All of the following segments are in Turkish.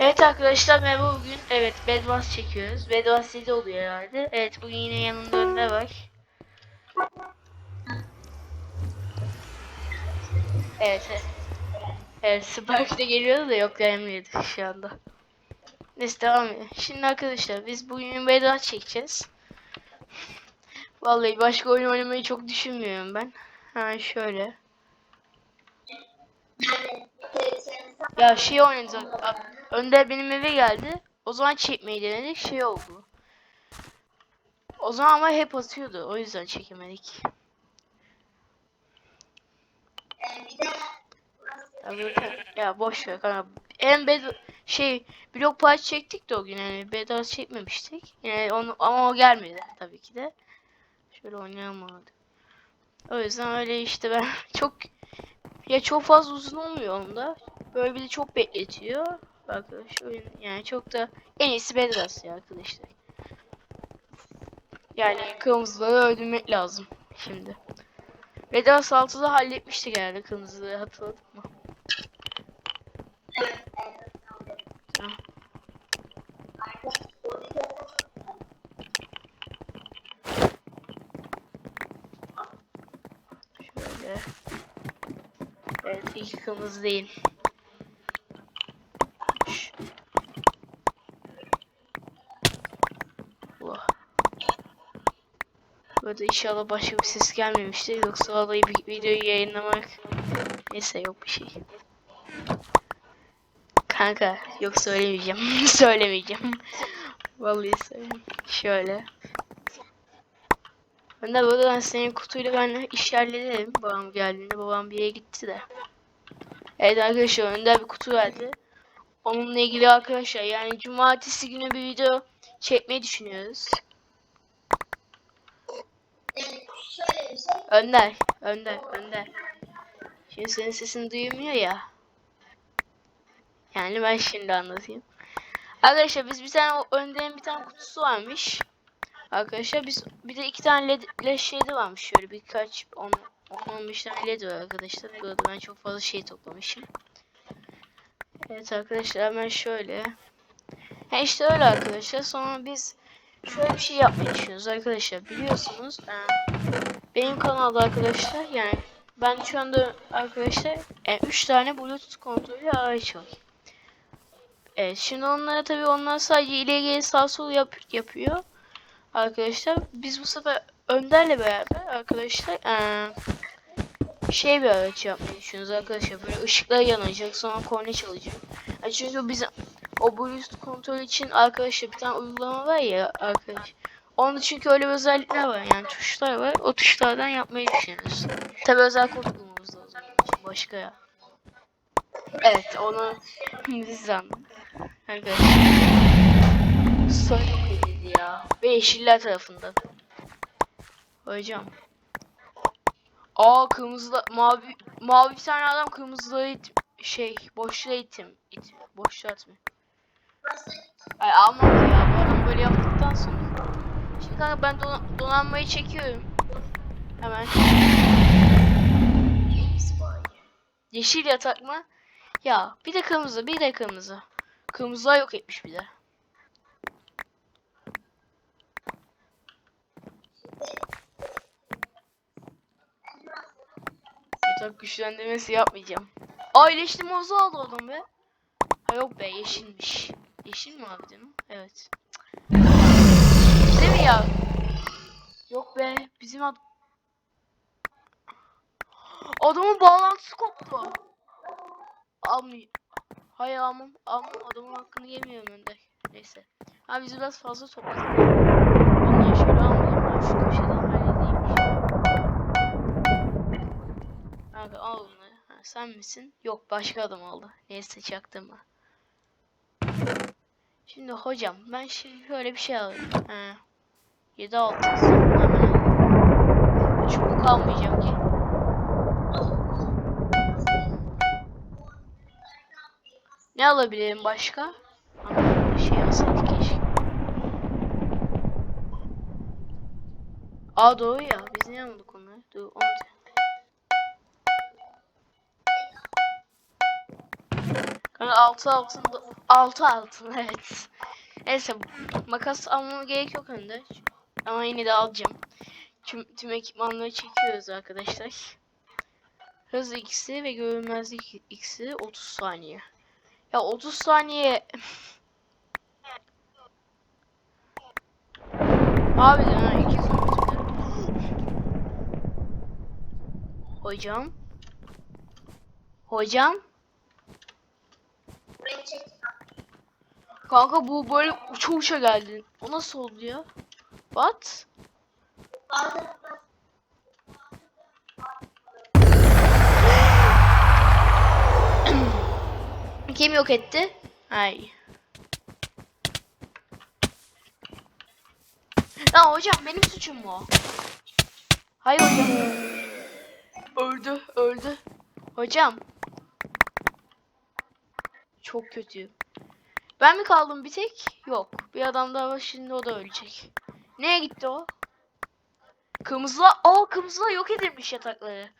Evet arkadaşlar merhaba bugün evet Bedwars çekiyoruz. Bedwars 7 oluyor herhalde. Evet bugün yine yanımda Önder var. Evet. Evet, evet geliyordu da yok gelmiyordu şu anda. Neyse devam edelim. Şimdi arkadaşlar biz bugün Bedwars çekeceğiz. Vallahi başka oyun oynamayı çok düşünmüyorum ben. Ha şöyle. Ya şey oynadık. Önder benim eve geldi. O zaman çekmeyi denedik. Şey oldu. O zaman ama hep atıyordu. O yüzden çekemedik. Ya, boş ver kanka. En bed şey blok parça çektik de o gün yani bedava çekmemiştik. Yani onu ama o gelmedi tabii ki de. Şöyle oynayamadık. O yüzden öyle işte ben çok ya çok fazla uzun olmuyor onda. Böyle bir de çok bekletiyor. Arkadaş oyun yani çok da en iyisi Bedwars ya arkadaşlar. Yani kırmızıları öldürmek lazım şimdi. Bedwars 6'da halletmiştik herhalde kırmızıları hatırladık mı? Şöyle. Evet ilk kırmızı değil. Şş. Allah. Burada inşallah başka bir ses gelmemiştir. Yoksa vallahi bir videoyu yayınlamak neyse yok bir şey. Kanka yok söylemeyeceğim. söylemeyeceğim. Vallahi söyleyeyim. Şöyle. Ben de burada ben senin kutuyla ben iş hallederim. Babam geldiğinde babam bir yere gitti de. Evet arkadaşlar Önder bir kutu verdi. Onunla ilgili arkadaşlar yani cumartesi günü bir video çekmeyi düşünüyoruz. Şöyle bir. Önder, Önder, Önder. Şimdi senin sesini duymuyor ya. Yani ben şimdi anlatayım. Arkadaşlar biz bir tane Önder'in bir tane kutusu varmış. Arkadaşlar biz bir de iki tane led, led şeydi varmış şöyle birkaç 10 15 tane led var arkadaşlar. Burada ben çok fazla şey toplamışım. Evet arkadaşlar hemen şöyle. Ha işte öyle arkadaşlar. Sonra biz şöyle bir şey yapmayı düşünüyoruz arkadaşlar. Biliyorsunuz eee, benim kanalda arkadaşlar yani ben şu anda arkadaşlar 3 tane bluetooth kontrolü araç var. Evet şimdi onlara tabii onlar sadece ileri sağ sol yap, yapıyor. Arkadaşlar biz bu sefer Önder'le beraber arkadaşlar eee, şey bir araç yapmayı düşünüyoruz arkadaşlar. Böyle ışıklar yanacak sonra korna çalacak. Yani çünkü biz o bluetooth kontrol için arkadaşlar bir tane uygulama var ya arkadaş. Onda çünkü öyle bir özellikler var yani tuşlar var. O tuşlardan yapmayı düşünüyoruz. Tabi özel kod bulmamız lazım. Başka ya. Evet onu biz anladık. Arkadaşlar. Yok edildi ya. Ve yeşiller tarafında. Hocam. Aa kırmızı mavi mavi bir tane adam kırmızıları şey boşluğa itim. It, boşluğa atmıyor. Ay almadı ya bu adam böyle yaptıktan sonra. Şimdi kanka ben don donanmayı çekiyorum. Hemen. Yeşil yatak mı? Ya bir de kırmızı bir de kırmızı. Kırmızılar yok etmiş bir de. Yatak güçlendirmesi yapmayacağım. Aa iyileştirme ozu aldı adam be. Ha yok be yeşilmiş. Yeşil mi abi canım? Evet. Değil mi ya? Yok be bizim ad... Adamın bağlantısı koptu. Almıyor. Hayır almam. Almam adamın hakkını yemiyorum önde. Neyse. Ha biz biraz fazla topladık. Ondan şöyle almayayım ben şu köşeden halledeyim. Abi al bunları. Ha, sen misin? Yok başka adam aldı. Neyse çaktırma. Şimdi hocam ben şimdi şöyle bir şey alayım. He. 7 6 hemen. Çubuk almayacağım ki. Ne alabilirim başka? Ama şey alsaydık keşke. Aa doğru ya. Biz ne aldık onları? Dur onu Kanka altı altın altı altın evet. Neyse makas almama gerek yok önde. Ama yine de alacağım. Tüm, tüm ekipmanları çekiyoruz arkadaşlar. Hız x'i ve görünmezlik x'i 30 saniye. Ya 30 saniye Abi ha 2 kilometre. Hocam. Hocam. Kanka bu böyle uça uça geldi. O nasıl oldu ya? What? Kim yok etti? Ay. Lan hocam benim suçum mu? o? Hayır hocam. Öldü, öldü. Hocam. Çok kötü. Ben mi kaldım bir tek? Yok. Bir adam daha var şimdi o da ölecek. Neye gitti o? Kırmızılar, aa kırmızılar yok edilmiş yatakları.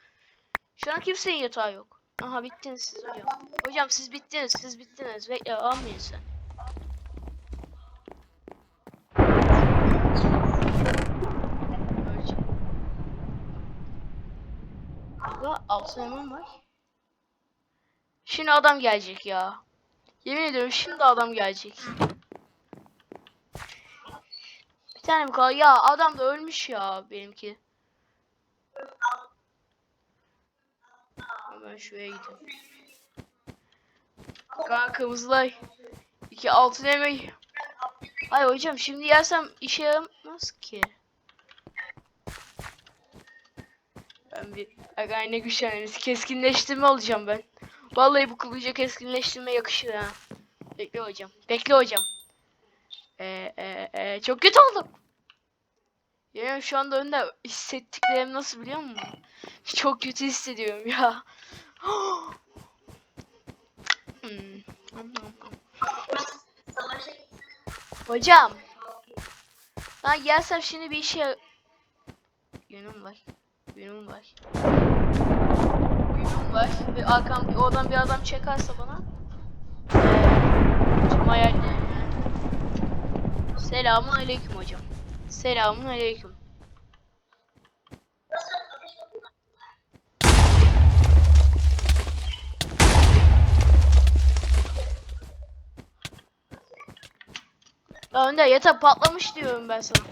Şu an kimsenin yatağı yok. Aha bittiniz siz hocam. Hocam siz bittiniz, siz bittiniz. Bekle almayın sen. Burada elmam var. Şimdi adam gelecek ya. Yemin ediyorum şimdi adam gelecek. Bir tane mi kaldı? Ya adam da ölmüş ya benimki. Hemen şuraya gidelim. Kanka kırmızılar. İki altın emeği. Ay hocam şimdi yersem işe yaramaz ki. Ben bir Aga ne güçleniriz. Keskinleştirme alacağım ben. Vallahi bu kılıca keskinleştirme yakışır ha. Bekle hocam. Bekle hocam. Ee, ee, ee, çok kötü oldum. Yani şu anda önde hissettiklerim nasıl biliyor musun? Çok kötü hissediyorum ya. Hocam. Lan gelsem şimdi bir işe... Yönüm var. Yönüm var. Var. Ve arkam oradan bir adam çekerse bana. Eee... Tüm hayallerim. Selamun aleyküm hocam. Selamun aleyküm. Ya Önder yatak patlamış diyorum ben sana.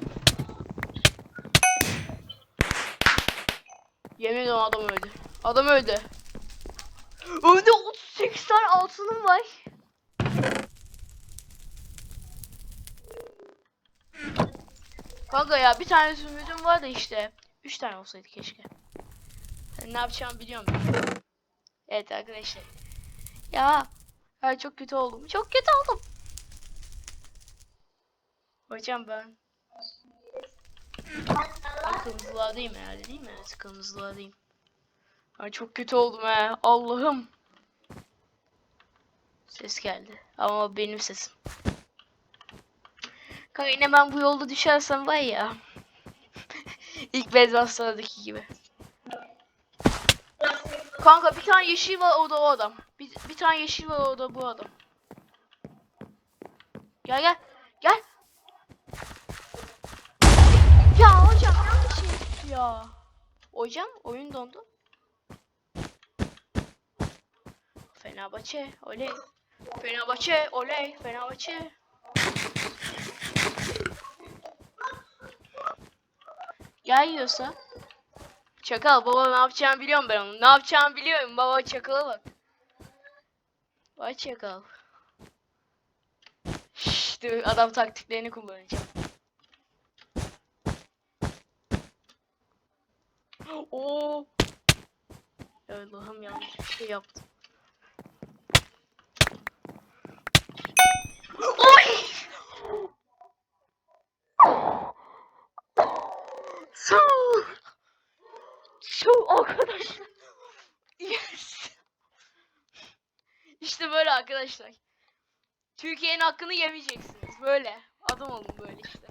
Yemin ederim adam öldü. Adam öldü. Öldü 38 tane altınım var. Kanka ya bir tane zümrüdüm var da işte. 3 tane olsaydı keşke. Ne yapacağımı biliyorum. Evet arkadaşlar. Ya. Ya çok kötü oldum. Çok kötü oldum. Hocam ben ben kırmızılardayım herhalde değil mi? Evet kırmızılardayım. Ay çok kötü oldum he. Allah'ım. Ses geldi. Ama benim sesim. Kanka yine ben bu yolda düşersem var ya. İlk Bedwars'taki gibi. Kanka bir tane yeşil var o da o adam. Bir, bir tane yeşil var o da bu adam. Gel gel. Gel. Ya hocam yanlış şey ya. Hocam oyun dondu. Fenerbahçe oley. Fenerbahçe oley. Fenerbahçe. Gel yiyorsa. Çakal baba ne yapacağımı biliyorum ben onun. Ne yapacağımı biliyorum baba çakala bak. Vay çakal. Dur, adam taktiklerini kullanacağım. Oo. Ya Allah'ım yanlış bir şey yaptım. Su! Su arkadaşlar. Yes. İşte böyle arkadaşlar. Türkiye'nin hakkını yemeyeceksiniz. Böyle. Adam olun böyle işte.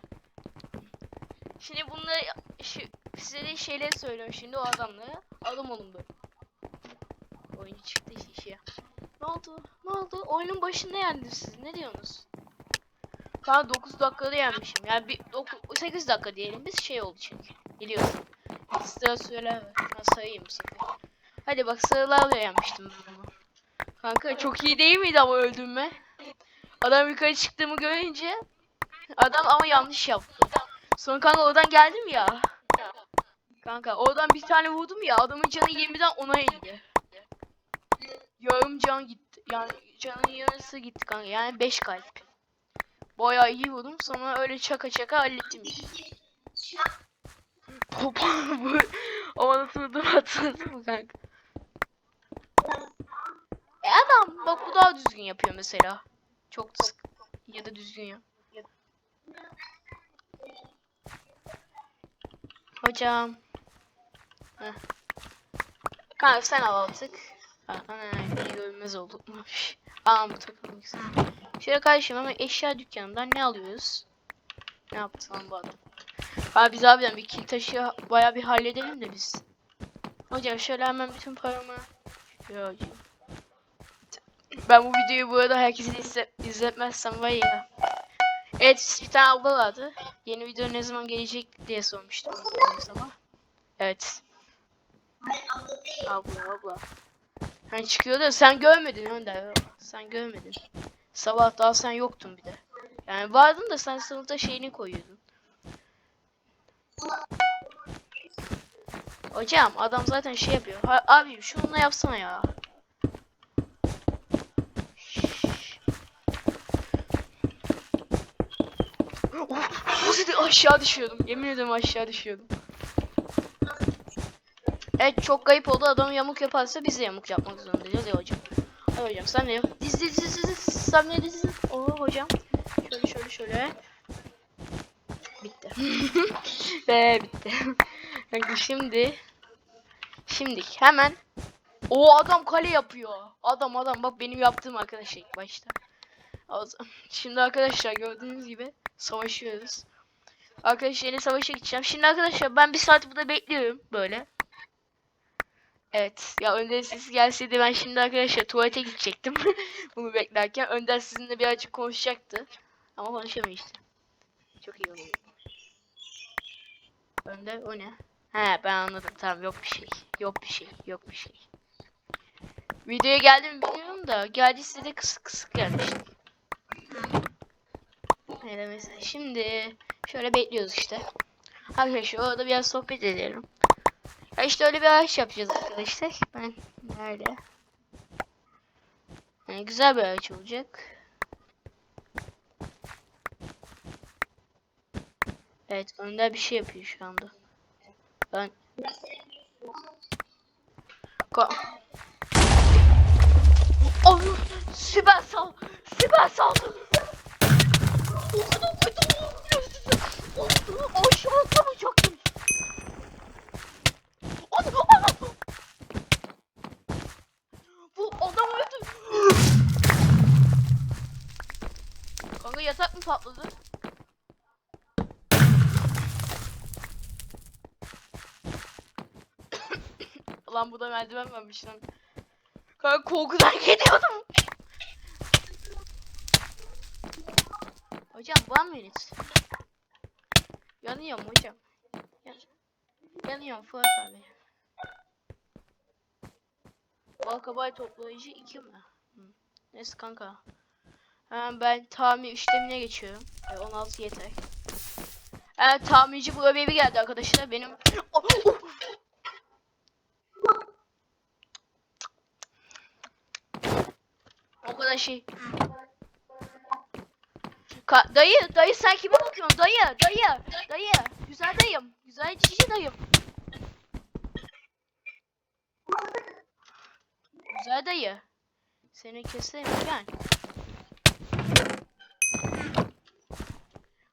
Şimdi bunları şu, size de şeyleri söylüyorum şimdi o adamlara. Adam olun böyle. Oyuncu çıktı işe. Ne oldu? Ne oldu? Oyunun başında yendim siz. Ne diyorsunuz? Kanka 9 dakikada yenmişim. Yani bir 8 dakika diyelim. Biz şey oldu çünkü. Biliyorsun. Sıra söyle. Ben sayayım bu sefer. Hadi bak sıralarla yenmiştim ben bunu. Kanka çok iyi değil miydi ama öldürme? Adam yukarı çıktığımı görünce adam ama yanlış yaptı. Sonra kanka oradan geldim ya. Kanka oradan bir tane vurdum ya adamın canı 20'den 10'a indi. Yarım can gitti. Yani canın yarısı gitti kanka. Yani 5 kalp. Bayağı iyi vurdum. Sonra öyle çaka çaka hallettim. Hop. Bu nasıl vurdum hatırladın mı kanka? E adam bak bu daha düzgün yapıyor mesela. Çok sık. Ya da düzgün yap. Hocam. Heh. Kanka sen al artık. Ana beni görmez oldukmuş. Aa bu takılmak güzel. Şöyle kardeşim ama eşya dükkanından ne alıyoruz? Ne yaptı lan bu adam? Abi biz abiden bir kil taşı baya bir halledelim de biz. Hocam şöyle hemen bütün paramı. Ben bu videoyu bu arada herkese izle izletmezsem var ya. Evet bir tane abla vardı. Yeni video ne zaman gelecek diye sormuştum ama. Evet. Abla abla. Hani çıkıyor da sen görmedin Önder. Sen görmedin. Sabah daha sen yoktun bir de. Yani vardın da sen sınıfta şeyini koyuyordun. Hocam adam zaten şey yapıyor. Ha, abi şununla yapsana ya. Aşağı düşüyordum. Yemin ederim aşağı düşüyordum. Evet çok kayıp oldu. Adam yamuk yaparsa biz de yamuk yapmak zorundayız ya hocam. Hadi hocam sen de yap. Diz diz diz diz. diz. Sen de diz diz. Oo hocam. Şöyle şöyle şöyle. Bitti. Ve bitti. Kanka şimdi şimdi hemen o adam kale yapıyor. Adam adam bak benim yaptığım arkadaş ilk başta. O zaman- Şimdi arkadaşlar gördüğünüz gibi savaşıyoruz. Arkadaşlar yeni savaşa gideceğim. Şimdi arkadaşlar ben bir saat burada bekliyorum böyle. Evet. Ya Önder sesi gelseydi ben şimdi arkadaşlar tuvalete gidecektim. Bunu beklerken Önder sizinle birazcık konuşacaktı. Ama konuşamıyor. Çok iyi oldu. Önder o ne? He ben anladım tamam yok bir şey. Yok bir şey. Yok bir şey. Videoya geldi mi bilmiyorum da geldiyse de kısık kısık gelmişti. Evet mesela şimdi şöyle bekliyoruz işte. Arkadaşlar orada biraz sohbet edelim. Ya işte öyle bir araç yapacağız arkadaşlar. Ben nerede? Yani güzel bir araç olacak. Evet Önder bir şey yapıyor şu anda. Ben Ka Oh, süper sal. Süper atlamayacaktım. Ana, ana. Bu adam öldü. Kanka yatak mı patladı? Lan bu da merdiven varmış lan. Kanka korkudan gidiyordum. Hocam one minute. Yanıyorum hocam. Yan yanıyorum Fuat abi. Balkabay toplayıcı 2 mi? Hı. Neyse kanka. Hemen ben tamir işlemine geçiyorum. E, 16 yeter. Evet tamirci bu bebeği geldi arkadaşlar. Benim... Kadar şey. Ka dayı, dayı sen kime bakıyorsun? Dayı, dayı, dayı. Güzel dayım. Güzel cici dayım. Güzel dayı. Seni keseyim gel.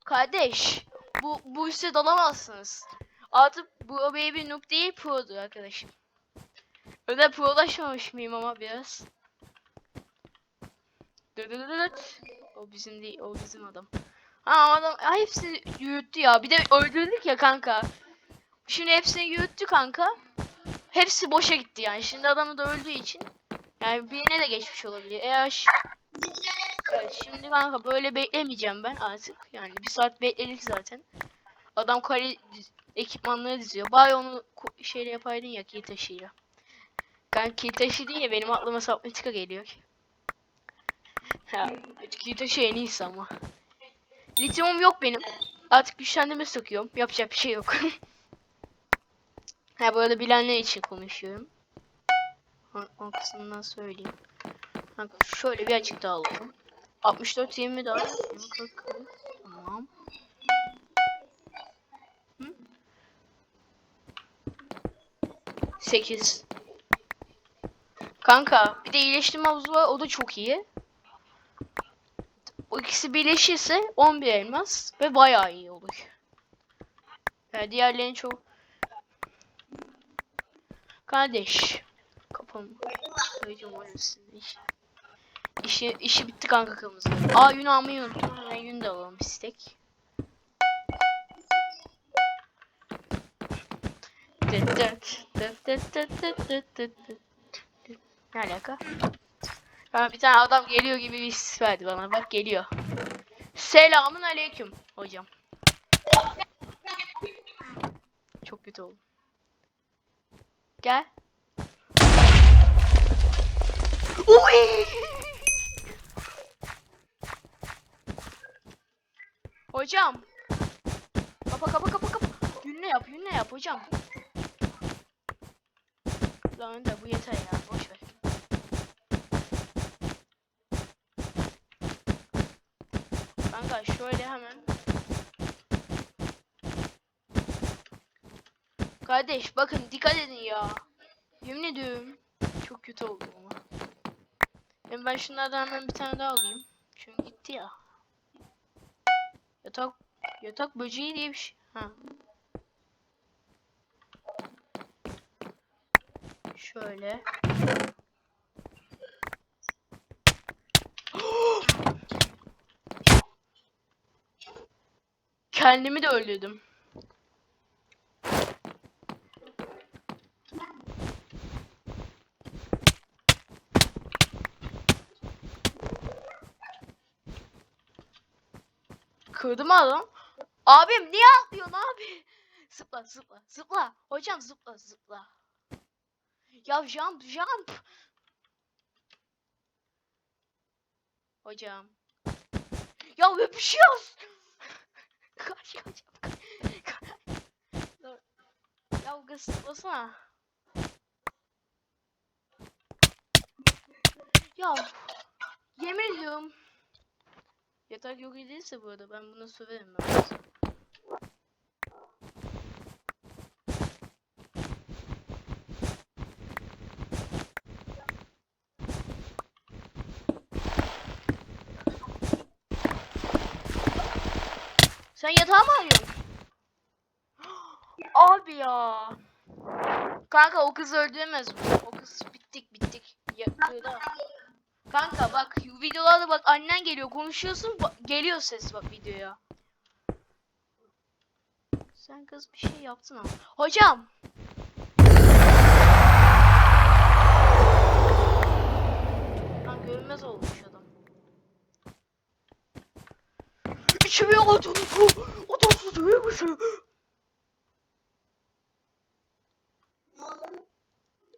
Kardeş, bu bu işe dalamazsınız. Artık bu baby noob değil pro'dur arkadaşım. Öyle pro'laşmamış mıyım ama biraz. O bizim değil, o bizim adam. Ha adam hepsini yürüttü ya. Bir de öldürdük ya kanka. Şimdi hepsini yürüttü kanka. Hepsi boşa gitti yani. Şimdi adamı da öldüğü için Yani birine de geçmiş olabilir. Eğer evet, şimdi kanka böyle beklemeyeceğim ben artık. Yani bir saat bekledik zaten. Adam kare ekipmanları diziyor. Bari onu şeyle yapaydın ya kill taşıyla. Kanka kill taşı değil ya benim aklıma Subnautica geliyor. Ha, kill taşı en iyisi ama. Lityumum yok benim. Artık güçlendirme sokuyorum. Yapacak bir şey yok. ha bu arada bilenler için konuşuyorum. O, kısmından söyleyeyim. Kanka şöyle bir açık daha alalım. 64 20 daha. 20 40 40. Tamam. Hı? 8. Kanka bir de iyileştirme havuzu var o da çok iyi. O ikisi birleşirse 11 elmas ve bayağı iyi olur. Yani diğerlerini çok... Kardeş. Kapım. Söyleyeceğim orasını. İş, işi, işi bitti kanka kırmızı. Aa yün almayı unuttum. Ben yün de alalım istek. Ne alaka? Ha, bir tane adam geliyor gibi bir his verdi bana. Bak geliyor. Selamun aleyküm hocam. Çok kötü oldu. Gel. Uy! Hocam. Kapa kapa kapa kapa. Yünle yap yünle yap hocam. Lan Önder bu yeter ya Kanka şöyle hemen. Kardeş bakın dikkat edin ya. Yemin ediyorum. Çok kötü oldu ama. Hem ben şunlardan hemen bir tane daha alayım. Çünkü gitti ya. Yatak yatak böceği diye bir şey. Ha. Şöyle. Kendimi de öldürdüm. Kırdı mı adam? Abim niye atlıyorsun abi? Zıpla zıpla zıpla. Hocam zıpla zıpla. Ya jump jump. Hocam. Ya öpüşüyoruz. Kaç kaç. Dur. ya kız zıplasana. Ya yemin ediyorum. Yatak yok edilse bu arada ben buna söverim ben. Sen yatağı mı arıyorsun? Abi ya. Kanka o kız öldüremez? O kız bittik bittik. Ya, öyle. Kanka bak videolarda bak annen geliyor konuşuyorsun geliyor ses bak videoya. Sen kız bir şey yaptın ama. Hocam. Lan görünmez olmuş İçime atın bu. Adamsız değil misin?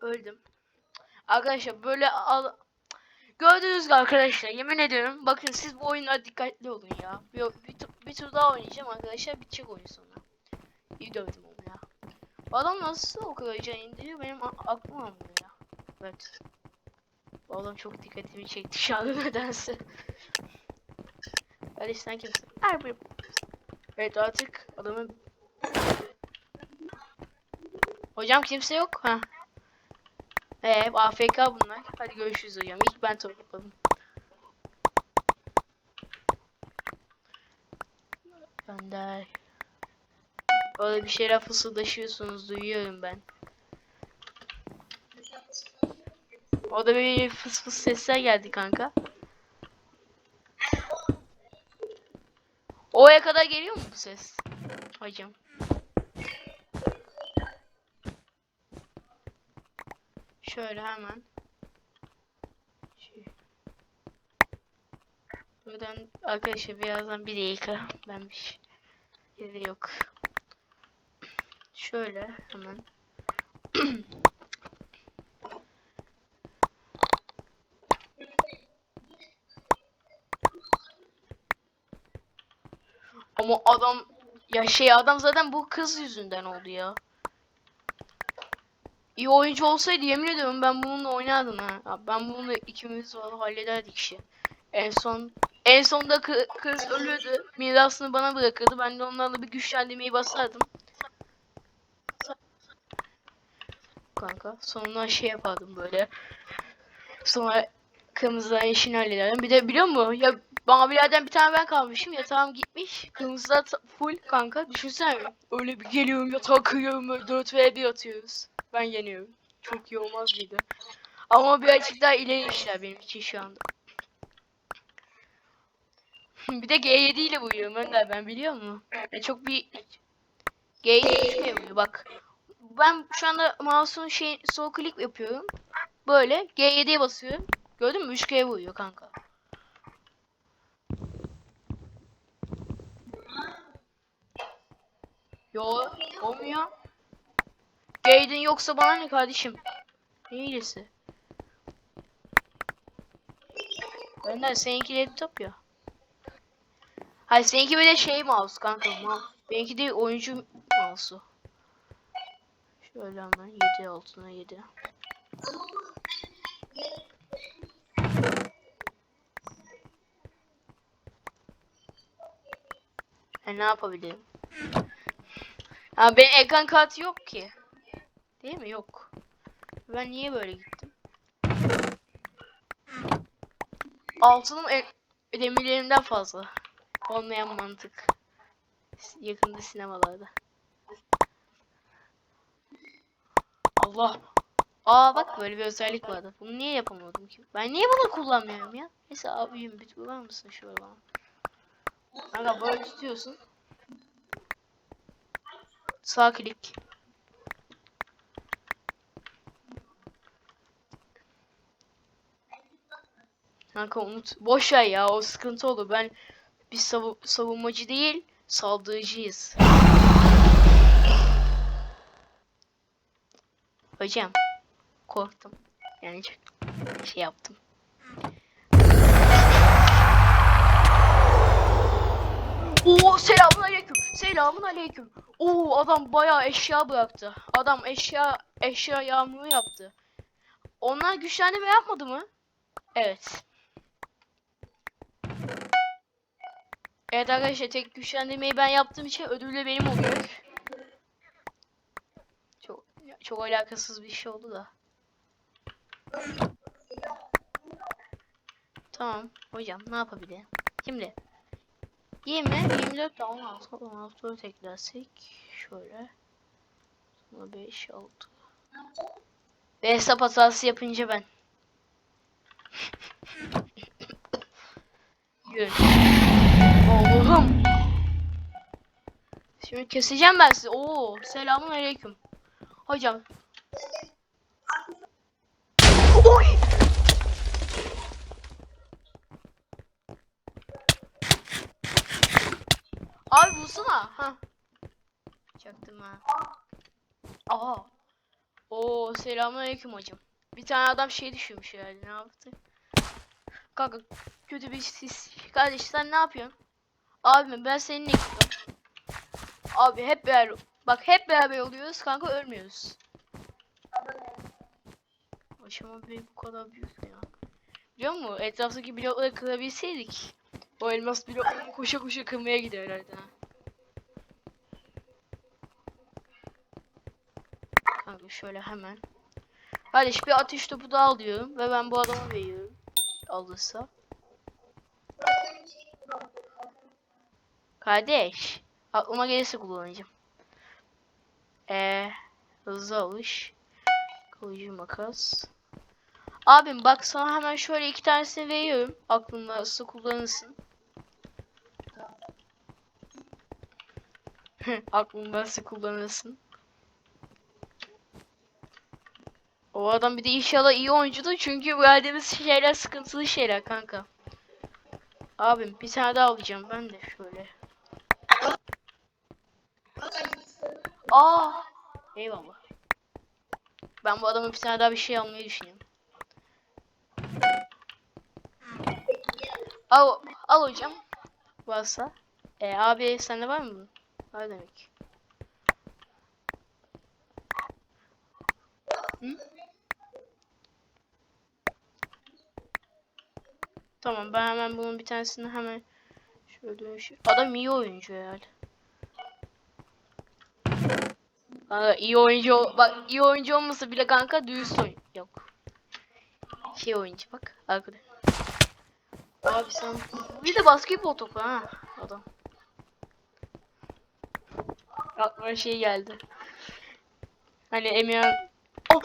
Öldüm. Arkadaşlar böyle al Gördüğünüz gibi arkadaşlar yemin ediyorum bakın siz bu oyuna dikkatli olun ya. Bir, bir, bir tur daha oynayacağım arkadaşlar bitecek oyun sonra. İyi dövdüm onu ya. Adam nasıl o kadar indiriyor benim aklım almıyor ya. Evet. Adam çok dikkatimi çekti şu an nedense. Kardeş sen kimsin? Erbil. Evet artık adamın... Hocam kimse yok. Ha. Ee, AFK bunlar. Hadi görüşürüz hocam. İlk ben topladım. Gönder. Böyle bir şeyler fısıldaşıyorsunuz duyuyorum ben. O da bir fıs fıs sesler geldi kanka. O'ya kadar geliyor mu bu ses? Hocam. Şöyle hemen. Buradan arkadaşlar birazdan bir dakika. Ben bir şey. Yok. Şöyle hemen. Ama adam ya şey adam zaten bu kız yüzünden oldu ya. İyi oyuncu olsaydı yemin ediyorum ben bununla oynardım ha. Ya ben bununla ikimiz var hallederdik işi. En son en sonda kı- kız ölüyordu. Mirasını bana bırakırdı. Ben de onlarla bir güçlendirmeyi basardım. Kanka sonra şey yapardım böyle. Sonra kırmızıdan yeşilini hallederdim. Bir de biliyor musun? Ya mavilerden bir tane ben kalmışım. Yatağım gitmiş. Kırmızıda full kanka. Düşünsene. Öyle bir geliyorum yatağa kıyıyorum. Böyle 4 v 1 atıyoruz. Ben yeniyorum. Çok iyi olmaz mıydı? Ama birazcık daha ileri işler benim için şu anda. bir de G7 ile vuruyorum Önder ben biliyor musun? Ya çok bir G7 düşmeye vuruyor bak. Ben şu anda mouse'un şey sol klik yapıyorum. Böyle G7'ye basıyorum. Gördün mü? 3G vuruyor kanka. Yo olmuyor. Gaydın yoksa bana ne kardeşim? Ne iyisi? Önder seninki laptop ya. Hayır seninki de şey mouse kanka mouse. Benimki de oyuncu mouse'u. Şöyle hemen 7 altına 7. E ne yapabilirim? Ha benim ekran kartı yok ki. Değil mi? Yok. Ben niye böyle gittim? Altının e fazla. Olmayan mantık. Yakında sinemalarda. Allah. Aa bak böyle bir özellik vardı. Bunu niye yapamadım ki? Ben niye bunu kullanmıyorum ya? Neyse abiyim bir tutar mısın şöyle bana? Kanka böyle tutuyorsun. Sağ klik. Kanka unut. Boş ver ya o sıkıntı olur. Ben biz savu savunmacı değil saldırıcıyız. Hocam korktum. Yani çok şey yaptım. Oo selamun aleyküm. Selamun aleyküm. Oo adam bayağı eşya bıraktı. Adam eşya eşya yağmuru yaptı. Onlar güçlendirme yapmadı mı? Evet. Evet arkadaşlar tek güçlendirmeyi ben yaptığım için ödül de benim oluyor. Çok çok alakasız bir şey oldu da. Tamam hocam ne yapabilirim? Şimdi 20 24 daha 16 16 4 eklersek şöyle sonra 5 6 ve hesap hatası yapınca ben Yürü. Oğlum. Şimdi keseceğim ben sizi. Oo, selamun aleyküm. Hocam. Oy! Abi bulsana. Ha. Çaktım ha. Aha. Oo, selamun aleyküm hocam. Bir tane adam şey düşürmüş herhalde. Ne yaptı? Kanka kötü bir sis. Kardeş sen ne yapıyorsun? Abim ben seninle gidiyorum. Abi hep beraber bak hep beraber oluyoruz kanka ölmüyoruz. Aşama bir bu kadar büyük ne ya? Biliyor musun? Etraftaki blokları kırabilseydik. O elmas blokları koşa koşa kırmaya giderlerdi ha. Kanka şöyle hemen. Kardeş bir ateş topu daha alıyorum ve ben bu adama veriyorum. Alırsa. Kardeş. Aklıma gelirse kullanacağım. Eee hızlı alış. Kalıcı makas. Abim bak sana hemen şöyle iki tanesini veriyorum. Aklında nasıl kullanırsın. Aklında nasıl kullanırsın. O adam bir de inşallah iyi oyuncudur çünkü verdiğimiz şeyler sıkıntılı şeyler kanka. Abim bir tane daha alacağım ben de şöyle. Aa! Eyvallah. Ben bu adama bir tane daha bir şey almayı düşünüyorum. Al, al hocam. Varsa. E, abi sende var mı? bu? Var demek. Hı? Tamam ben hemen bunun bir tanesini hemen şöyle şey. Adam iyi oyuncu herhalde. Kanka iyi oyuncu bak iyi oyuncu olmasa bile kanka dürüst oyun yok. Şey oyuncu bak arkada. Abi sen bir de basketbol topu ha adam. Aklıma şey geldi. Hani Emirhan oh!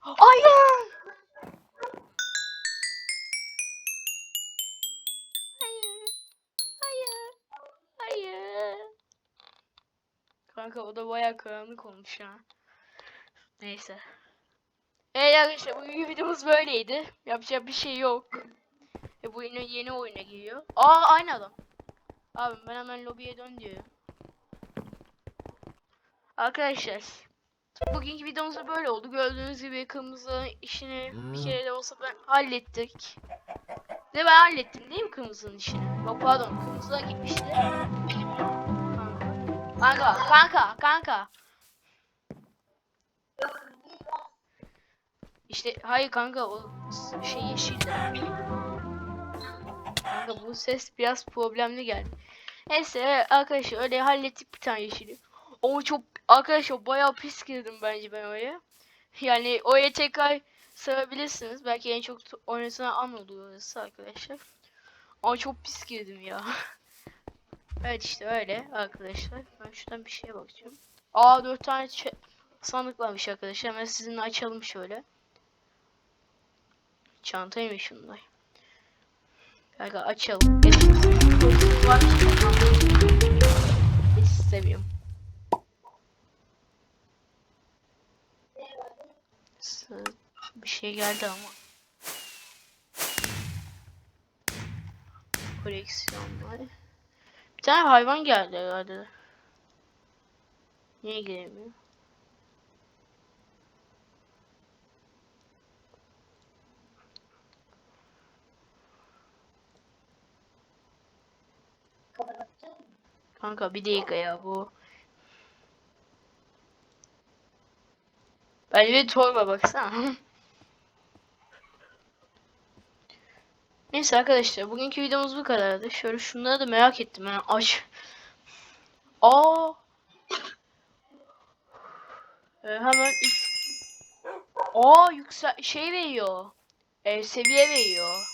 Hayır! Hayır. Hayır. Hayır. Kanka o da bayağı karanlık olmuş ya. Neyse. Evet arkadaşlar bugünkü videomuz böyleydi. Yapacak bir şey yok. Bu yine yeni oyuna giriyor. Aa aynı adam. Abi ben hemen lobiye dön diyor. Arkadaşlar bugünkü videomuz da böyle oldu. Gördüğünüz gibi kırmızı işini bir kere de olsa ben hallettik. Ve ben hallettim değil mi kırmızının işini? Yok pardon kırmızıda gitmişti. Kanka kanka kanka. İşte hayır kanka o şey yeşildi. Kanka bu ses biraz problemli geldi. Neyse arkadaşlar öyle hallettik bir tane yeşili. Ama çok arkadaşlar bayağı pis girdim bence ben oraya. Yani oraya tekrar sarabilirsiniz. Belki en çok oynatılan an oluyor orası arkadaşlar. Ama çok pis girdim ya. evet işte öyle arkadaşlar. Ben şuradan bir şeye bakacağım. Aa dört tane sandık varmış arkadaşlar. Hemen sizinle açalım şöyle. Çantaymış şunlar. Kanka açalım. Hiç istemiyorum. Bir şey geldi ama. Koleksiyonlar. Bir tane hayvan geldi herhalde. Niye giremiyor? Kanka bir dakika ya bu. Bence bir torba baksana. Neyse arkadaşlar bugünkü videomuz bu kadardı. Şöyle şunları da merak ettim ben aç. Aa. Ee, hemen. Aa yüksel şey veriyor. Ee, seviye veriyor.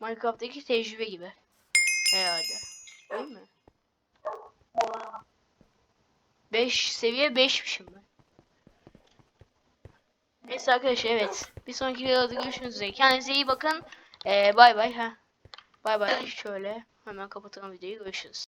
Minecraft'taki tecrübe gibi. Herhalde. Değil mi? 5 seviye 5'mişim ben. Neyse arkadaşlar evet. Bir sonraki videoda görüşmek üzere. Kendinize iyi bakın. Ee, bay bay ha. Bay bay şöyle. Hemen kapatalım videoyu görüşürüz.